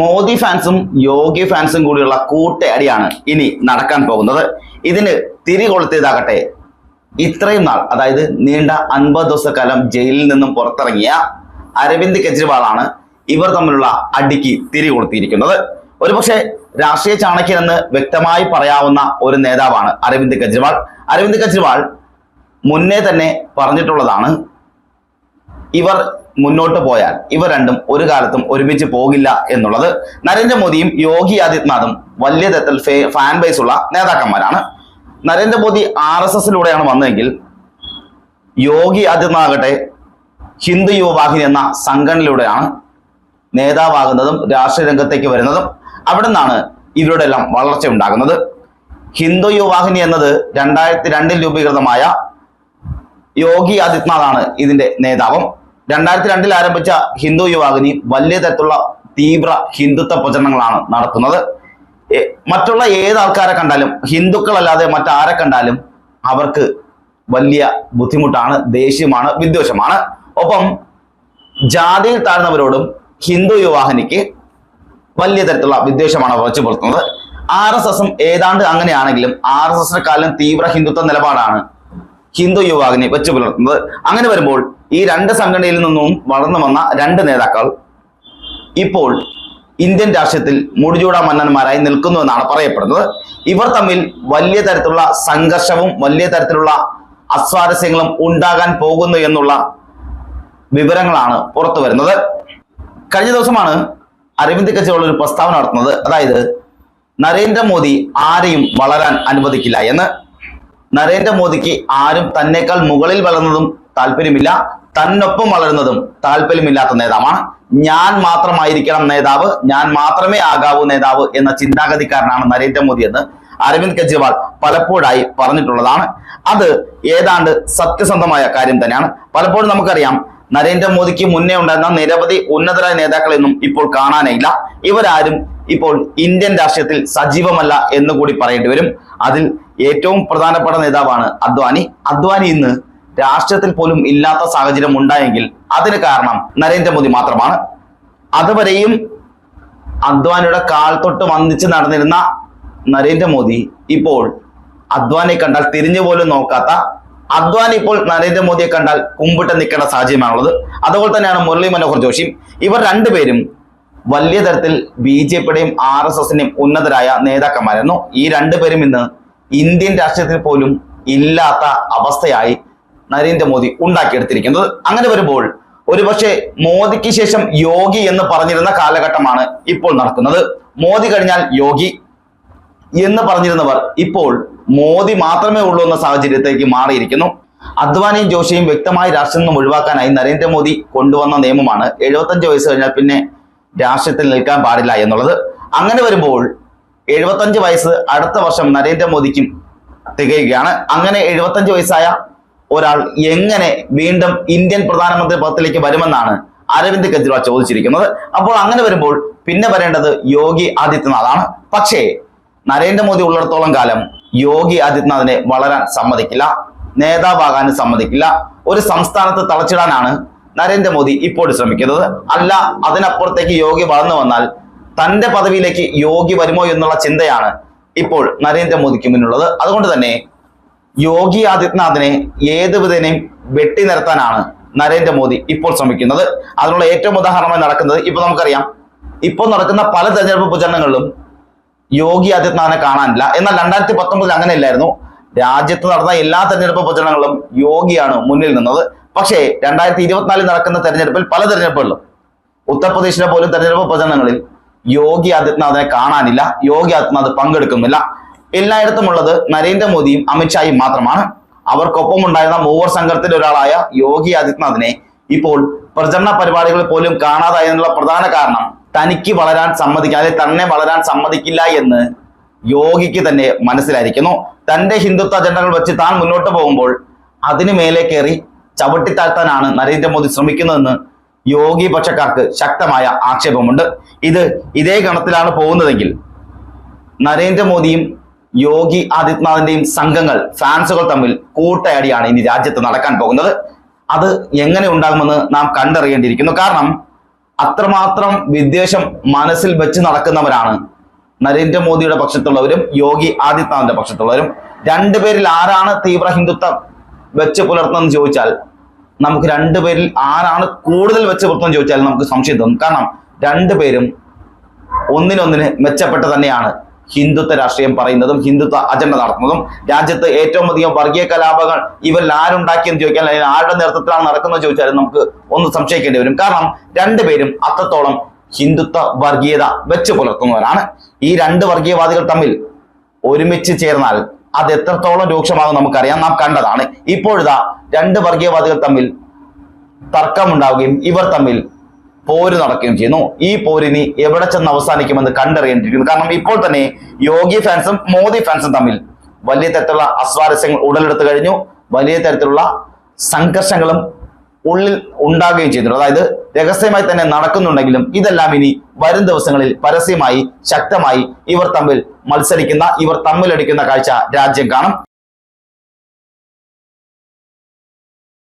മോദി ഫാൻസും യോഗി ഫാൻസും കൂടിയുള്ള കൂട്ടയടിയാണ് ഇനി നടക്കാൻ പോകുന്നത്. ഇതിന് തിരികൊളുത്തിയതാകട്ടെ ഇത്രയും നാൾ അതായത് നീണ്ട അൻപത് ദിവസക്കാലം ജയിലിൽ നിന്നും പുറത്തിറങ്ങിയ അരവിന്ദ് കെജ്രിവാളാണ് ഇവർ തമ്മിലുള്ള അടിക്ക് തിരികൊളുത്തിയിരിക്കുന്നത് ഒരുപക്ഷെ രാഷ്ട്രീയ ചാണക്യൻ എന്ന് വ്യക്തമായി പറയാവുന്ന ഒരു നേതാവാണ് അരവിന്ദ് കെജ്രിവാൾ. അരവിന്ദ് കെജ്രിവാൾ മുന്നേ തന്നെ പറഞ്ഞിട്ടുള്ളതാണ് ഇവർ മുന്നോട്ട് പോയാൽ ഇവർ രണ്ടും ഒരു കാലത്തും ഒരുമിച്ച് പോകില്ല എന്നുള്ളത് നരേന്ദ്രമോദിയും യോഗി ആദിത്യനാഥും വലിയ തരത്തിൽ ഫാൻ ബേസ് ഉള്ള നേതാക്കന്മാരാണ്. നരേന്ദ്രമോദി ആർ എസ് എസിലൂടെയാണ് വന്നതെങ്കിൽ യോഗി ആദിത്യനാഥാകട്ടെ ഹിന്ദു യുവവാഹിനി എന്ന സംഘടനയിലൂടെയാണ് നേതാവാകുന്നതും രാഷ്ട്രീയ രംഗത്തേക്ക് വരുന്നതും അവിടെ നിന്നാണ് ഇവരുടെ എല്ലാം വളർച്ച ഉണ്ടാകുന്നത്. ഹിന്ദു യുവവാഹിനി എന്നത് രണ്ടായിരത്തി രണ്ടിൽ രൂപീകൃതമായ യോഗി ആദിത്യനാഥാണ് ഇതിന്റെ നേതാവും. രണ്ടായിരത്തി രണ്ടിൽ ആരംഭിച്ച ഹിന്ദു യുവാഗിനി വലിയ തരത്തിലുള്ള തീവ്ര ഹിന്ദുത്വ പ്രചരണങ്ങളാണ് നടത്തുന്നത്. മറ്റുള്ള ഏത് ആൾക്കാരെ കണ്ടാലും ഹിന്ദുക്കളല്ലാതെ മറ്റാരെ കണ്ടാലും അവർക്ക് വലിയ ബുദ്ധിമുട്ടാണ് ദേഷ്യമാണ് വിദ്വേഷമാണ്. ഒപ്പം ജാതിയിൽ താഴ്ന്നവരോടും ഹിന്ദു യുവാഹിനിക്ക് വലിയ തരത്തിലുള്ള വിദ്വേഷമാണ് വച്ചു പുലർത്തുന്നത് ആർ എസ് എസും ഏതാണ്ട് അങ്ങനെയാണെങ്കിലും ആർ എസ് എസിനെക്കാളും തീവ്ര ഹിന്ദുത്വ നിലപാടാണ് ഹിന്ദു യുവാഹിനി വെച്ചു പുലർത്തുന്നത് അങ്ങനെ വരുമ്പോൾ ഈ രണ്ട് സംഘടനയിൽ നിന്നും വളർന്നു വന്ന രണ്ട് നേതാക്കൾ ഇപ്പോൾ ഇന്ത്യൻ രാഷ്ട്രീയത്തിൽ മുടിചൂടാ മന്നന്മാരായി നിൽക്കുന്നു എന്നാണ് പറയപ്പെടുന്നത്. ഇവർ തമ്മിൽ വലിയ തരത്തിലുള്ള സംഘർഷവും വലിയ തരത്തിലുള്ള അസ്വാരസ്യങ്ങളും ഉണ്ടാകാൻ പോകുന്നു എന്നുള്ള വിവരങ്ങളാണ് പുറത്തു വരുന്നത്. കഴിഞ്ഞ ദിവസമാണ് അരവിന്ദ് കെജ്രിവാൾ ഒരു പ്രസ്താവന നടത്തുന്നത്. അതായത് നരേന്ദ്രമോദി ആരെയും വളരാൻ അനുവദിക്കില്ല എന്ന്. നരേന്ദ്രമോദിക്ക് ആരും തന്നെക്കാൾ മുകളിൽ വളർന്നതും താല്പര്യമില്ല. തന്നൊപ്പം വളരുന്നതും താല്പര്യമില്ലാത്ത നേതാവാണ്. ഞാൻ മാത്രമായിരിക്കണം നേതാവ്. ഞാൻ മാത്രമേ ആകാവൂ നേതാവ് എന്ന ചിന്താഗതിക്കാരനാണ് നരേന്ദ്രമോദി എന്ന് അരവിന്ദ് കെജ്രിവാൾ പലപ്പോഴായി പറഞ്ഞിട്ടുള്ളതാണ്. അത് ഏതാണ്ട് സത്യസന്ധമായ കാര്യം തന്നെയാണ്. പലപ്പോഴും നമുക്കറിയാം നരേന്ദ്രമോദിക്ക് മുന്നേ ഉണ്ടായിരുന്ന നിരവധി ഉന്നതരായ നേതാക്കളെയൊന്നും ഇപ്പോൾ കാണാനില്ല ഇവരാരും ഇപ്പോൾ ഇന്ത്യൻ രാഷ്ട്രീയത്തിൽ സജീവമല്ല എന്ന് കൂടി പറയേണ്ടി വരും. അതിൽ ഏറ്റവും പ്രധാനപ്പെട്ട നേതാവാണ് അദ്വാനി. അദ്വാനി ഇന്ന് രാഷ്ട്രീയത്തിൽ പോലും ഇല്ലാത്ത സാഹചര്യം ഉണ്ടായെങ്കിൽ അതിന് കാരണം നരേന്ദ്രമോദി മാത്രമാണ്. അതുവരെയും അദ്വാനിയുടെ കാൽ തൊട്ട് വന്നിച്ച് നടന്നിരുന്ന നരേന്ദ്രമോദി ഇപ്പോൾ അദ്വാനെ കണ്ടാൽ തിരിഞ്ഞു പോലും നോക്കാത്ത അദ്വാനി ഇപ്പോൾ നരേന്ദ്രമോദിയെ കണ്ടാൽ കുമ്പിട്ട് നിൽക്കേണ്ട സാഹചര്യമാണുള്ളത്. അതുപോലെ തന്നെയാണ് മുരളി മനോഹർ ജോഷിയും. ഇവർ രണ്ടുപേരും വലിയ തരത്തിൽ ബി ജെ പിയുടെയും ആർ എസ് എസിന്റെയും ഉന്നതരായ നേതാക്കന്മാരായിരുന്നു. ഈ രണ്ടുപേരും ഇന്ന് ഇന്ത്യൻ രാഷ്ട്രീയത്തിൽ പോലും ഇല്ലാത്ത അവസ്ഥയായി നരേന്ദ്രമോദി ഉണ്ടാക്കിയെടുത്തിരിക്കുന്നത്. അങ്ങനെ വരുമ്പോൾ ഒരുപക്ഷെ മോദിക്ക് ശേഷം യോഗി എന്ന് പറഞ്ഞിരുന്ന കാലഘട്ടമാണ് ഇപ്പോൾ നടക്കുന്നത്. മോദി കഴിഞ്ഞാൽ യോഗി എന്ന് പറഞ്ഞിരുന്നവർ ഇപ്പോൾ മോദി മാത്രമേ ഉള്ളൂ എന്ന സാഹചര്യത്തേക്ക് മാറിയിരിക്കുന്നു. അദ്വാനിയും ജോഷിയും വ്യക്തമായി രാഷ്ട്രീയം നിന്നും ഒഴിവാക്കാനായി നരേന്ദ്രമോദി കൊണ്ടുവന്ന നിയമമാണ്. എഴുപത്തഞ്ച് വയസ്സ് കഴിഞ്ഞാൽ പിന്നെ രാഷ്ട്രീയത്തിൽ നിൽക്കാൻ പാടില്ല എന്നുള്ളത്. അങ്ങനെ വരുമ്പോൾ എഴുപത്തഞ്ച് വയസ്സ് അടുത്ത വർഷം നരേന്ദ്രമോദിക്കും തികയുകയാണ്. അങ്ങനെ എഴുപത്തഞ്ച് വയസ്സായ ഒരാൾ എങ്ങനെ വീണ്ടും ഇന്ത്യൻ പ്രധാനമന്ത്രി പദത്തിലേക്ക് വരുമെന്നാണ് അരവിന്ദ് കെജ്രിവാൾ ചോദിച്ചിരിക്കുന്നത്. അപ്പോൾ അങ്ങനെ വരുമ്പോൾ പിന്നെ വരേണ്ടത് യോഗി ആദിത്യനാഥാണ്. പക്ഷേ നരേന്ദ്രമോദി ഉള്ളിടത്തോളം കാലം യോഗി ആദിത്യനാഥിനെ വളരാൻ സമ്മതിക്കില്ല നേതാവാകാനും സമ്മതിക്കില്ല ഒരു സംസ്ഥാനത്ത് തളച്ചിടാനാണ് നരേന്ദ്രമോദി ഇപ്പോൾ ശ്രമിക്കുന്നത്. അല്ല അതിനപ്പുറത്തേക്ക് യോഗി വളർന്നു വന്നാൽ തന്റെ പദവിയിലേക്ക് യോഗി വരുമോ എന്നുള്ള ചിന്തയാണ് ഇപ്പോൾ നരേന്ദ്രമോദിക്ക് മുന്നിലുള്ളത്. അതുകൊണ്ട് തന്നെ യോഗി ആദിത്യനാഥിനെ ഏത് വിധേനയും വെട്ടി നിരത്താനാണ് നരേന്ദ്രമോദി ഇപ്പോൾ ശ്രമിക്കുന്നത്. അതിനുള്ള ഏറ്റവും ഉദാഹരണമായി നടക്കുന്നത് ഇപ്പൊ നമുക്കറിയാം. ഇപ്പോൾ നടക്കുന്ന പല തെരഞ്ഞെടുപ്പ് പ്രചരണങ്ങളിലും യോഗി ആദിത്യനാഥിനെ കാണാനില്ല. എന്നാൽ രണ്ടായിരത്തി പത്തൊമ്പതിൽ അങ്ങനെയല്ലായിരുന്നു. രാജ്യത്ത് നടന്ന എല്ലാ തെരഞ്ഞെടുപ്പ് പ്രചരണങ്ങളും യോഗിയാണ് മുന്നിൽ നിന്നത്. പക്ഷേ രണ്ടായിരത്തി ഇരുപത്തിനാലിൽ നടക്കുന്ന തെരഞ്ഞെടുപ്പിൽ പല തെരഞ്ഞെടുപ്പുകളിലും ഉത്തർപ്രദേശിലെ പോലും തെരഞ്ഞെടുപ്പ് പ്രചരണങ്ങളിൽ യോഗി ആദിത്യനാഥിനെ കാണാനില്ല. യോഗി ആദിത്യനാഥ് പങ്കെടുക്കുന്നില്ല. എല്ലായിടത്തും ഉള്ളത് നരേന്ദ്രമോദിയും അമിത്ഷായും മാത്രമാണ്. അവർക്കൊപ്പം ഉണ്ടായിരുന്ന മൂവർ സംഘത്തിന്റെ ഒരാളായ യോഗി ആദിത്യനാഥിനെ ഇപ്പോൾ പ്രചരണ പരിപാടികളിൽ പോലും കാണാതായതിനുള്ള പ്രധാന കാരണം തനിക്ക് വളരാൻ സമ്മതിക്കാതെ തന്നെ വളരാൻ സമ്മതിക്കില്ല എന്ന് യോഗിക്ക് തന്നെ മനസ്സിലായിരിക്കുന്നു. തന്റെ ഹിന്ദുത്വ അജണ്ടകൾ വെച്ച് താൻ മുന്നോട്ട് പോകുമ്പോൾ അതിന് മേലെ കയറി ചവിട്ടിത്താഴ്ത്താനാണ് നരേന്ദ്രമോദി ശ്രമിക്കുന്നതെന്ന് യോഗി പക്ഷക്കാർക്ക് ശക്തമായ ആക്ഷേപമുണ്ട്. ഇത് ഇതേ ഗണത്തിലാണ് പോകുന്നതെങ്കിൽ നരേന്ദ്രമോദിയും യോഗി ആദിത്യനാഥിന്റെയും സംഘങ്ങൾ ഫാൻസുകൾ തമ്മിൽ കൂട്ടയടിയാണ് ഇനി രാജ്യത്ത് നടക്കാൻ പോകുന്നത്. അത് എങ്ങനെ ഉണ്ടാകുമെന്ന് നാം കണ്ടറിയേണ്ടിയിരിക്കുന്നു. കാരണം അത്രമാത്രം വിദ്വേഷം മനസ്സിൽ വെച്ച് നടക്കുന്നവരാണ് നരേന്ദ്രമോദിയുടെ പക്ഷത്തുള്ളവരും യോഗി ആദിത്യനാഥിന്റെ പക്ഷത്തുള്ളവരും. രണ്ടുപേരിൽ ആരാണ് തീവ്ര ഹിന്ദുത്വം വെച്ച് പുലർത്തുന്നതെന്ന് ചോദിച്ചാൽ നമുക്ക് രണ്ടുപേരിൽ ആരാണ് കൂടുതൽ വെച്ച് പുലർത്തുന്നത് ചോദിച്ചാൽ നമുക്ക് സംശയം തോന്നും. കാരണം രണ്ടുപേരും ഒന്നിനൊന്നിന് മെച്ചപ്പെട്ട് തന്നെയാണ് ഹിന്ദുത്വ രാഷ്ട്രീയം പറയുന്നതും ഹിന്ദുത്വ അജണ്ട നടത്തുന്നതും രാജ്യത്ത് ഏറ്റവും അധികം വർഗീയ കലാപങ്ങൾ ഇവരിൽ ആരുണ്ടാക്കിയെന്ന് ചോദിക്കാൻ അല്ലെങ്കിൽ ആരുടെ നേതൃത്വത്തിലാണ് നടക്കുന്നത് ചോദിച്ചാലും നമുക്ക് ഒന്ന് സംശയിക്കേണ്ടി വരും. കാരണം രണ്ടുപേരും അത്രത്തോളം ഹിന്ദുത്വ വർഗീയത വെച്ച് പുലർത്തുന്നവരാണ്. ഈ രണ്ട് വർഗീയവാദികൾ തമ്മിൽ ഒരുമിച്ച് ചേർന്നാൽ അത് എത്രത്തോളം രൂക്ഷമാകും നമുക്കറിയാം. നാം കണ്ടതാണ്. ഇപ്പോഴിതാ രണ്ട് വർഗീയവാദികൾ തമ്മിൽ തർക്കമുണ്ടാവുകയും ഇവർ തമ്മിൽ പോര് നടക്കുകയും ചെയ്യുന്നു. ഈ പോരിനി എവിടെ ചെന്ന് അവസാനിക്കുമെന്ന് കണ്ടറിയേണ്ടിയിരിക്കുന്നു. കാരണം ഇപ്പോൾ തന്നെ യോഗി ഫാൻസും മോദി ഫാൻസും തമ്മിൽ വലിയ തരത്തിലുള്ള അസ്വാരസ്യങ്ങൾ ഉടലെടുത്തു കഴിഞ്ഞു. വലിയ തരത്തിലുള്ള സംഘർഷങ്ങളും ഉള്ളിൽ ഉണ്ടാകുകയും ചെയ്തിട്ടുണ്ട്. അതായത് രഹസ്യമായി തന്നെ നടക്കുന്നുണ്ടെങ്കിലും ഇതെല്ലാം ഇനി വരും ദിവസങ്ങളിൽ പരസ്യമായി ശക്തമായി ഇവർ തമ്മിൽ മത്സരിക്കുന്ന ഇവർ തമ്മിലടിക്കുന്ന കാഴ്ച രാജ്യം കാണും.